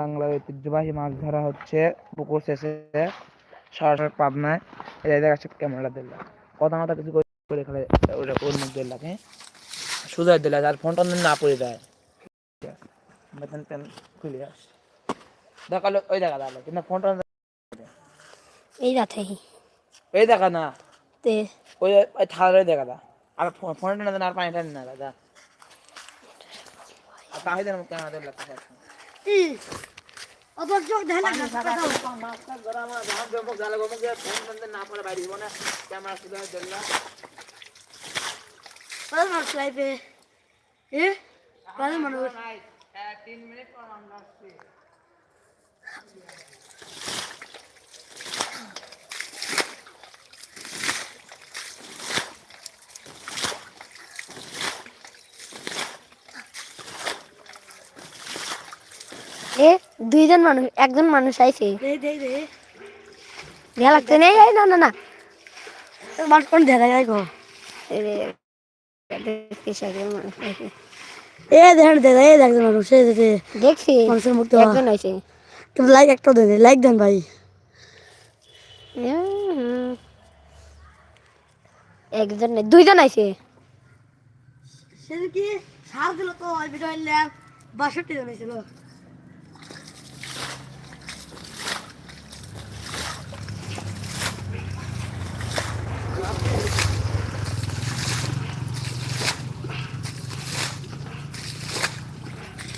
বাংলার ঐতিহ্যবাহী মাছ ধরা হচ্ছে পুকুর শেষে সরাসরি পাবনায়। এই দেখাচ্ছে ক্যামেরা দিল কথা মতো কিছু করে খেলে ওটা ওর মুখ দিল সুযোগ দিল আর ফোনটা না পড়ে যায়। বেতন পেন খুলে আস। দেখাল ওই দেখা দাঁড়াল কিন্তু ফোনটা এই রাতে এই দেখা না। তে। ওই ওই থালারে দেখা দা। আর ফোনটা না আর পানিটা না দাদা। আর তাহি দেন ক্যামেরা দিল অত চোখ দেখে না মানুষ লাইফে এ ভালো মানুষ এ দুইজন মানুষ একজন মানুষ আইছে। দে দে দে। লাগছে নেই না না না। মাছ কোন দেখা যায় গো একজন মানুষ আইছে। এ দেখেন দে দে দেখেন মানুষ এ দে দে দেখছি মানুষের মুখ একজন আইছে। তুমি লাইক একটা দেন লাইক দেন ভাই। হুম। একজন দুইজন আইছে। সেদিন কি সার দিল তো ভিডিও বাষট্টি জন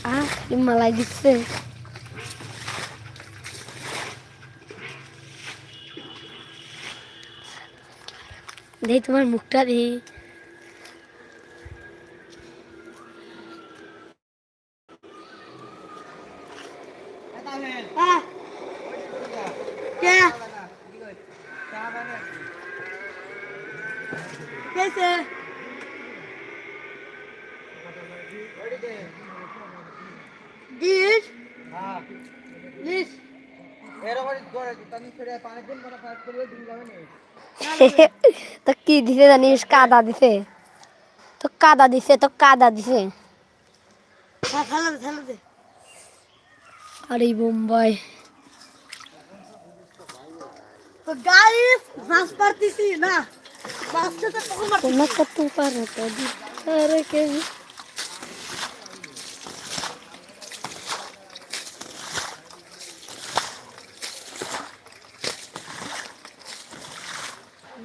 আহ খালি মালাই দিচ্ছে দেই তোমার মুখটা দেই হ্যাঁ দিস দিস তো কি দিছে জানিস কাদা দিছে তো কাদা দিছে তো কাদা দিছে আরে বোম্বাই গাড়ি মাছ পারতেছি না Kumaka tu para tadi. Para kayo.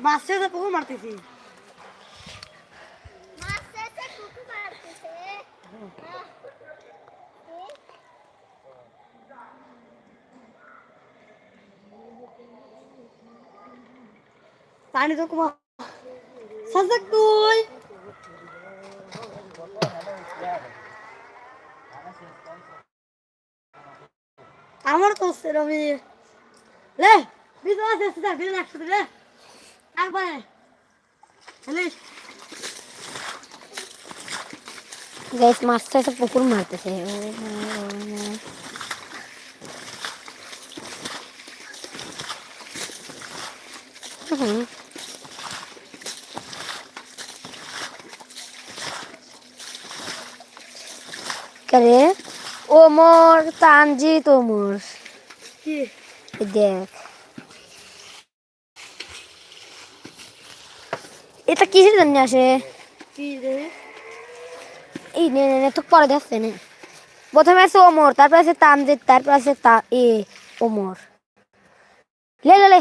মাছে তো পুকুর মারতেছি পানি তো কমা তো সেরমি লে বিধবা আছে সেটা বিধবা একসাথে রে তারপরে হেলিস গাইস মাছটা এসে পুকুর মারতেছে। হুম। করে? ওমর তানজিত ওমর। কি? দেখ। এটা কিসের জন্য আসে? এই নে নে নে তো পরে দেখছে নে। প্রথমে আছে ওমর তারপর আছে তামজিদ তারপর আছে তা এ ওমর। লে লে লে।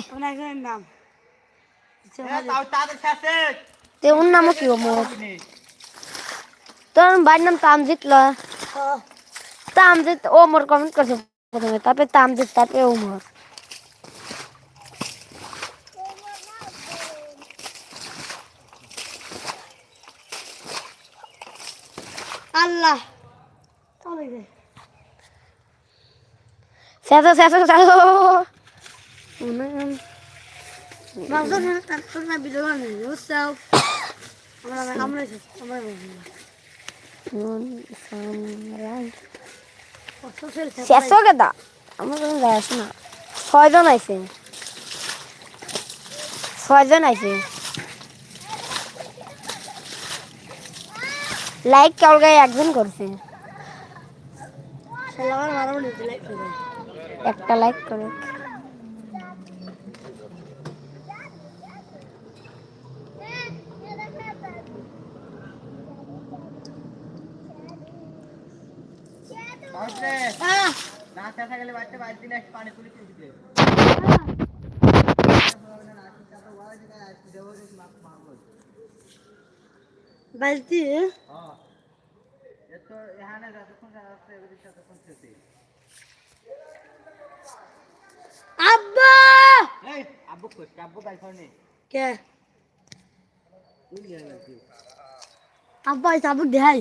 তে ওর নামও কি ওমর? তোর নাম তামজিদ ল। তামজিদ ওমর কমেন্ট করছে। প্রথমে তারপরে তামজিদ তারপরে ওমর। আল্লাহ। শেষো শেষো শেষো মাঝে তারপর না বিধবা নেই বুঝছাও আমরা আমরা আমরা শেষো কেদা আমার কোনো যায় আসে না। ছয়জন আইছে। ছয়জন আইছে। লাইক কেবল গায়ে একজন করছে। একটা লাইক করে। একটা লাইক করে হ্যাঁ। বালতি আব্বা! কে? আব্বা এই সাবুক দেখাই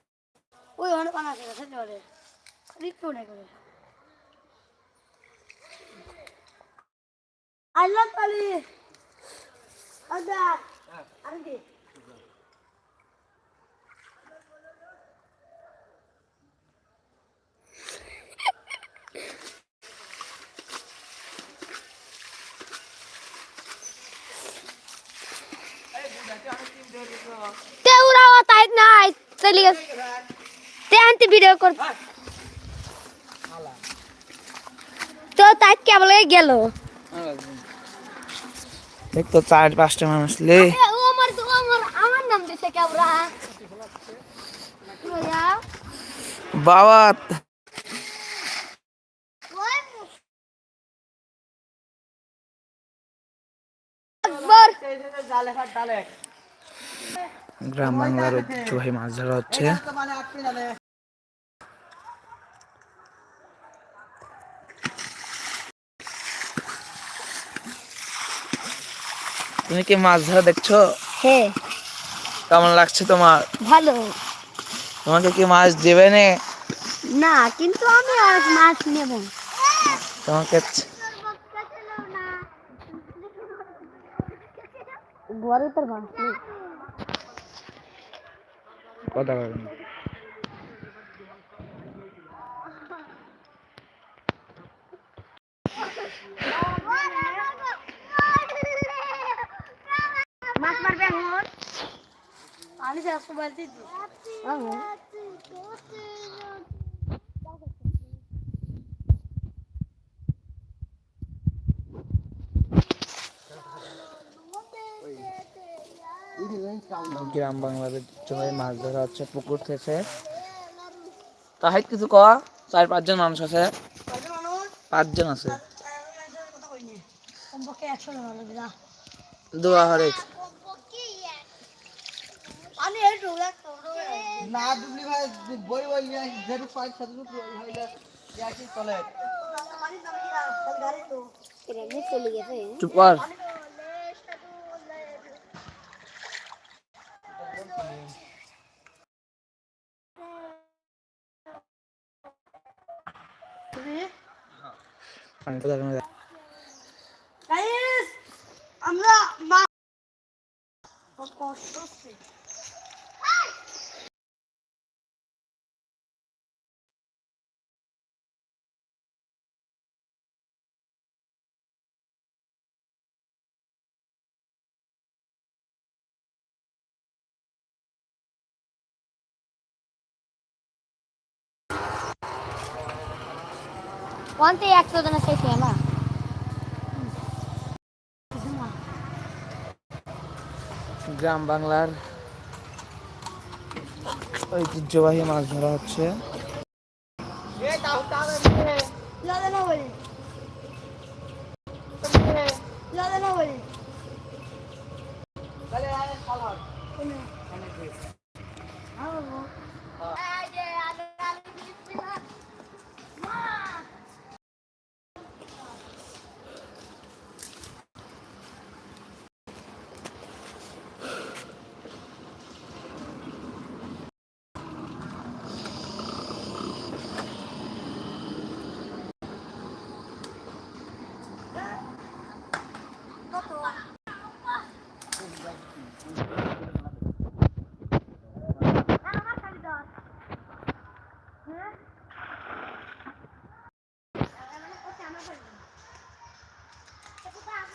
ওই অনেক না সেটা করে রিক্কু নাই করে। আল্লাহ কালি আদা আরে কি? তাই নাই চলে গেছে তে ভিডিও কর তো তাই কেবল গেল। দেখ তো চার পাঁচটা মানুষ লে। ও আমার তো আমার আমার নাম দিছে বাবা গ্রাম বাংলার ঐতিহ্যবাহী মাছ ধরা হচ্ছে। তুমি কি মাছ ধরা দেখছ? হ্যাঁ। কেমন লাগছে তোমার? ভালো। তোমাকে কি মাছ দেবে নে? না কিন্তু আমি আজ মাছ নেব। তোমাকে ঘরে তোর মাছ কথা মাছ মারবে এখন গ্রাম বাংলার জমির মাছ ধরা হচ্ছে পুকুর থেকে তাহাই কিছু ক চার পাঁচজন মানুষ আছে পাঁচজন আছে দোয়া হরেক না ডুবলি ভাই বই বই নিয়ে যেটু পাই সেটু হইলে ইয়াকি চলে পানি নামে গাড়ি তো এমনি চলে গেছে চুপ কর আমরা মা কষ্ট ಒಂತೆ ಯಾಕೆ ಸೋದನ ಸೈತಿ গ্রাম বাংলার ঐতিহ্যবাহী মাছ ধরা হচ্ছে। বলি বলি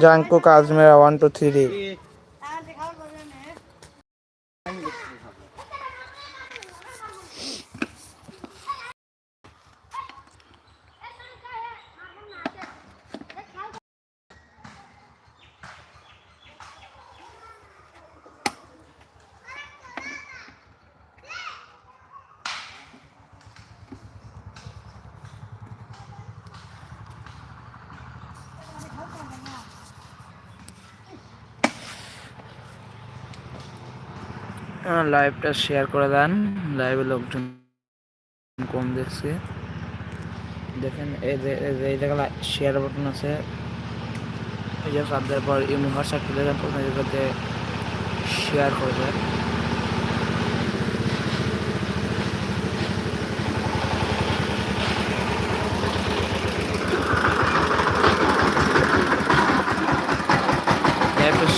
জাঙ্কু কাজমেরা ওয়ান টু থ্রি লাইভটা শেয়ার করে দেন। লাইভে লোকজন কম দেখছে। দেখেন, এই জায়গায় শেয়ার বাটন আছে। এই যে চাপ দেওয়ার পর ইমো হোয়াটসঅ্যাপ খুলে দেন প্রথমে যেটাতে শেয়ার করে দেন।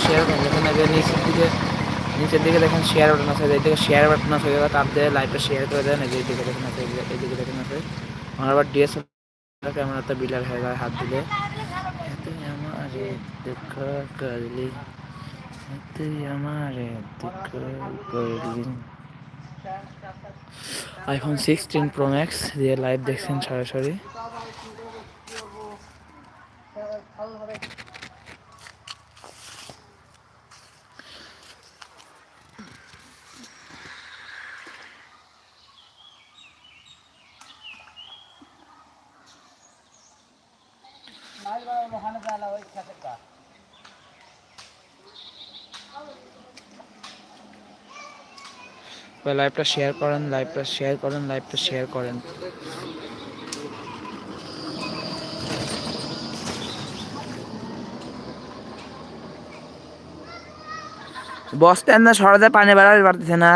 শেয়ার করেন। এই নিচের দিকে নিচের দিকে দেখেন শেয়ার বাটন আছে এইদিকে শেয়ার বাটন আছে জায়গায় দিয়ে লাইভটা শেয়ার করে দেন এইদিকে দেখেন আছে এই- এইদিকে দেখেন আছে। আমার আবার ডিএসএলআর ক্যামেরাতে বিলার হয়ে যায় হাত দিলে। আমারে দুঃখ করলি তুই আমারে দুঃখ করলি। আইফোন সিক্সটিন প্রো ম্যাক্স দিয়ে লাইভ দেখছেন সরাসরি। লাইভটা শেয়ার করেন, লাইভটা শেয়ার করেন, লাইভটা শেয়ার করেন। বস্তার না সরাতে পানি বেড়াতে পারতেছে না।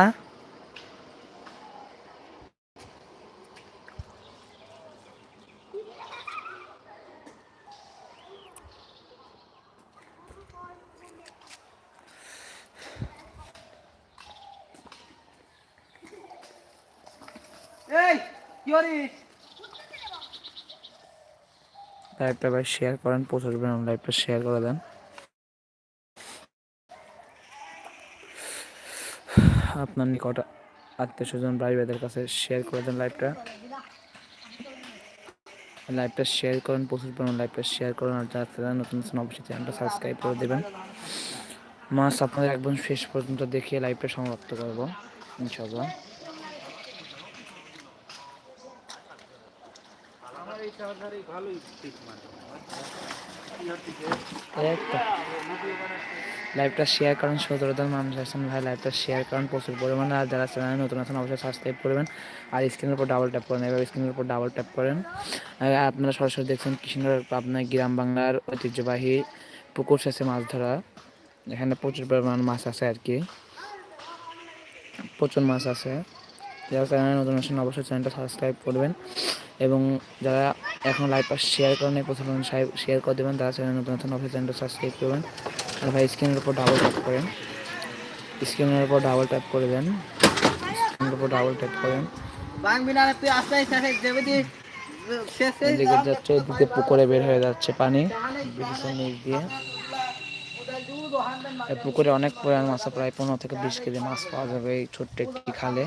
লাইভটা ভাই শেয়ার করেন, প্রচুর পরিমাণ লাইভটা শেয়ার করে দেন। আপনার নিকট আত্মীয় স্বজন, ভাই ভাইদের কাছে শেয়ার করে দেন লাইভটা লাইভটা শেয়ার করেন, প্রচুর পরিমাণ লাইভটা শেয়ার করেন, আর যারা নতুন নতুন অবশ্যই চ্যানেলটা সাবস্ক্রাইব করে দেবেন। মাস আপনাদের একদম শেষ পর্যন্ত দেখিয়ে লাইভটা সমাপ্ত করব ইনশাল্লাহ লাইভটা শেয়ার করেন সতেরো মানুষ আছেন ভাই লাইভটা শেয়ার করেন প্রচুর পরিমাণে। আর যারা চ্যানেলে নতুন আছেন, অবশ্যই সাবস্ক্রাইব করবেন। আর স্ক্রিনের উপর ডাবল ট্যাপ করেন এবার স্ক্রিনের উপর ডাবল ট্যাপ করেন। আপনারা সরাসরি দেখছেন কৃষ্ণনগর আপনার গ্রাম বাংলার ঐতিহ্যবাহী পুকুর শেষে মাছ ধরা। এখানে প্রচুর পরিমাণ মাছ আছে আর কি। প্রচুর মাছ আছে। যারা চ্যানেলে নতুন আছেন, অবশ্যই চ্যানেলটা সাবস্ক্রাইব করবেন। এবং যারা এখন লাইভটা শেয়ার করেন প্রথমে শেয়ার করে দেবেন। তারা চ্যানেল নতুন আছেন অবশ্যই চ্যানেলটা সাবস্ক্রাইব করবেন। আর ভাই স্ক্রিনের উপর ডাবল ট্যাপ করেন। স্ক্রিনের উপর ডাবল ট্যাপ করে দেন। স্ক্রিনের উপর ডাবল ট্যাপ করেন। যাচ্ছে পুকুরে বের হয়ে যাচ্ছে পানি। দিয়ে পুকুরে অনেক পরিমাণ মাছ, প্রায় পনেরো থেকে বিশ কেজি মাছ পাওয়া যাবে এই ছোট্ট একটি খালে।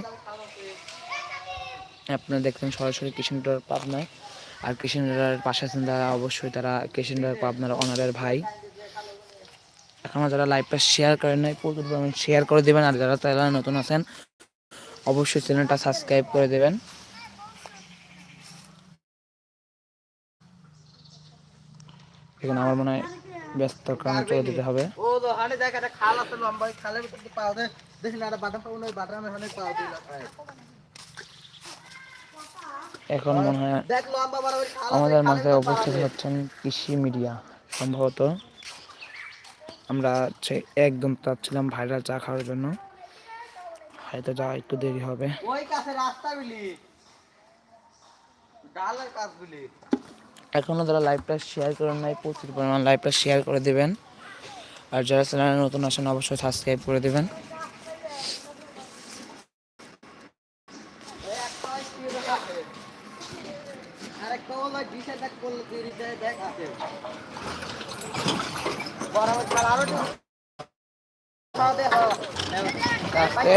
আপনারা দেখবেন সরাসরি কৃষ্ণডার পাবনায়। আর কৃষ্ণডার পাশে আছেন তারা অবশ্যই তারা কৃষ্ণডার পাবনার অনারের ভাই। এখনও যারা লাইভটা শেয়ার করেন নাই প্রচুর পরিমাণ শেয়ার করে দেবেন। আর যারা তারা নতুন আছেন অবশ্যই চ্যানেলটা সাবস্ক্রাইব করে দেবেন। এখানে আমার মনে হয় ব্যস্ত কারণে চলে যেতে হবে। ও দেখ একটা খাল আছে লম্বা খালের ভিতর পাও দে। দেখি না বাদাম পাবো না ওই বাদামের হানে পাও দিলাম। এখন মনে হয় আমাদের মাঝে উপস্থিত হচ্ছেন কৃষি মিডিয়া। সম্ভবত আমরা হচ্ছে একদম চাচ্ছিলাম ভাইরাল চা খাওয়ার জন্য। হয়তো যা একটু দেরি হবে। এখনও যারা লাইভটা শেয়ার করেন নাই প্রচুর পরিমাণ লাইভটা শেয়ার করে দিবেন। আর যারা চ্যানেলে নতুন আসেন অবশ্যই সাবস্ক্রাইব করে দিবেন আরেকটা হলো ডিশে দেখ করলে তিরিশ দেখ আছে বরাবর খাল আরও একটু খাওয়া দে, হ্যাঁ। আজকে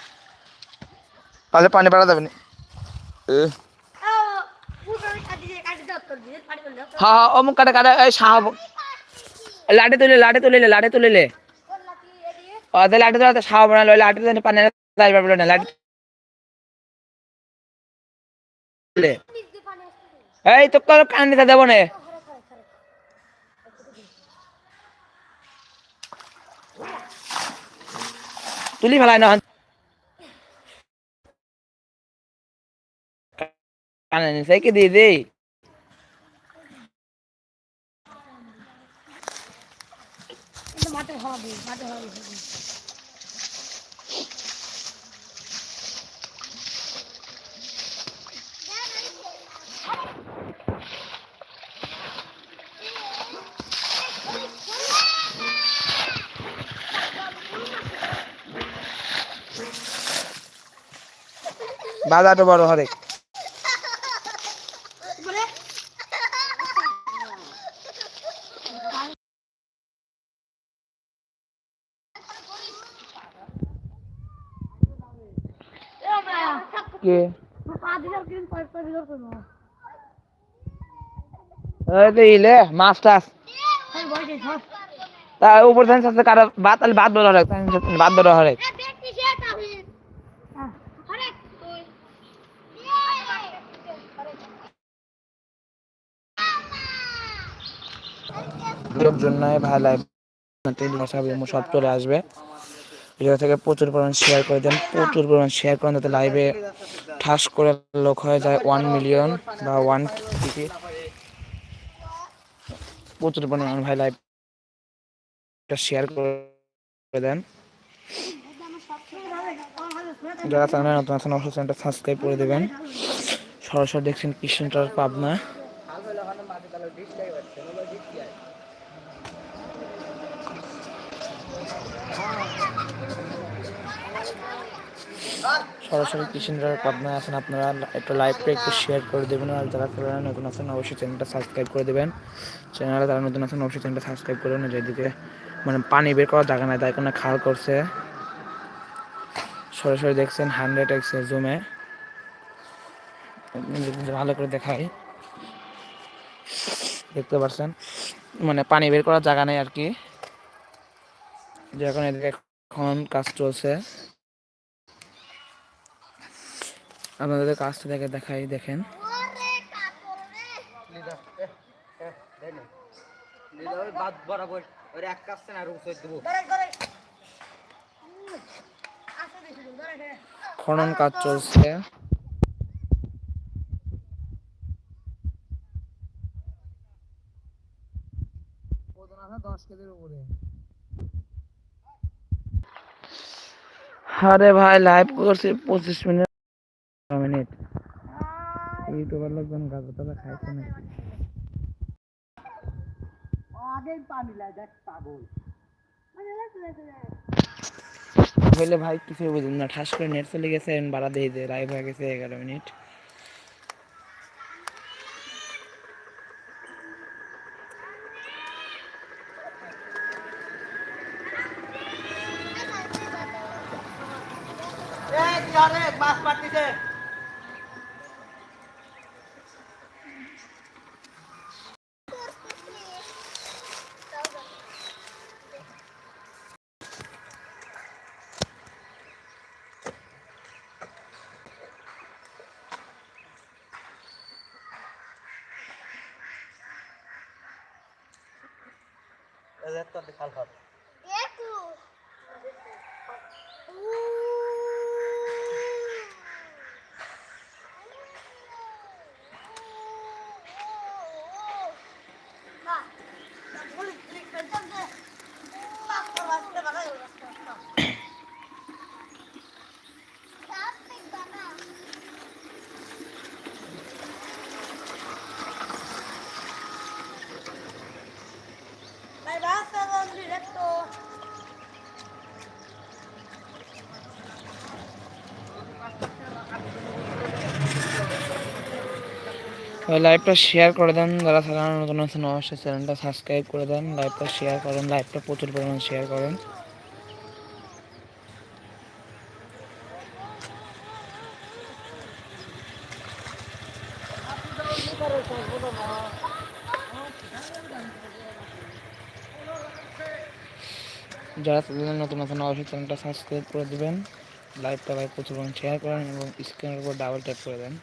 তাহলে পানি বাড়া যাবে না। হ্যাঁ হ্যাঁ অমুক কাটে কাটে এই সাহা লাঠি তুলে তুলিলে লাঠি তুলিলে। ওদের লাঠি তুলে সাহা বানালো লাঠি তুলে পানি যাই পারবে না তুলে। এই তো কারও কান দিতে দেবো না। তুলি ফেলাই না নিচে কি দিয়ে দেই। মাঠে হবে মাঠে হবে। বাজারটা বড় হরে কে এই তো ইলে মাছ তা উপর থেকে সাথে কাটা ভাত তাহলে ভাত বড় হরে ভাত বড় হরে ভিডিওর জন্য ভাই লাইভ সব চলে আসবে। থেকে প্রচুর পরিমাণ শেয়ার করে দেন, প্রচুর পরিমাণ শেয়ার করেন, যাতে লাইভে ঠাস করে লোক হয়ে যায়। ওয়ান মিলিয়ন বা ওয়ান প্রচুর পরিমাণ ভাই লাইভটা শেয়ার করে দেন। যারা চ্যানেলে নতুন আছেন, অবশ্যই চ্যানেলটা সাবস্ক্রাইব করে দেবেন। সরাসরি দেখছেন কৃষ্ণটার পাবনা। সরাসরি কৃষ্ণরার পাবনায় আছেন, আপনারা একটু লাইভটা একটু শেয়ার করে দেবেন। আর যারা চ্যানেলে নতুন আছেন, অবশ্যই চ্যানেলটা সাবস্ক্রাইব করে দেবেন। চ্যানেলে যারা নতুন আছেন, অবশ্যই চ্যানেলটা সাবস্ক্রাইব করে দেবেন যেদিকে মানে পানি বের করার জায়গা নাই, তাই কোনো খাল করছে। সরাসরি দেখছেন হান্ড্রেড এক্স জুমে ভালো করে দেখাই। দেখতে পাচ্ছেন? মানে পানি বের করার জায়গা নেই আর কি। যে এখন এদিকে এখন কাজ চলছে। আপনাদের কাজটা দেখে দেখাই দেখেন। খনন কাজ চলছে। আরে ভাই লাইভ করছি পঁচিশ মিনিট। ইউটিউবার লোকজন গাজা টাজা খাইছে নাকি? আগেই পানি লাই দেখ পাগল। হইলে ভাই কিছু বুঝুন না ঠাস করে নেট চলে গেছে বাড়া দিয়ে দিয়ে লাইভ হয়ে গেছে এগারো মিনিট। এই কি আরে মাছ পাটিছে এদের তো খাল খাল লাইভটা শেয়ার করে দেন। যারা সাধারণ নতুন আছেন, অবশ্যই চ্যানেলটা সাবস্ক্রাইব করে দেন। লাইভটা শেয়ার করেন লাইভটা প্রচুর পরিমাণে শেয়ার করেন। যারা চ্যানেলে নতুন আছেন, অবশ্যই চ্যানেলটা সাবস্ক্রাইব করে দেবেন। লাইভটা লাইভ প্রচুর শেয়ার করেন এবং স্ক্রিনের উপর ডাবল ট্যাপ করে দেন।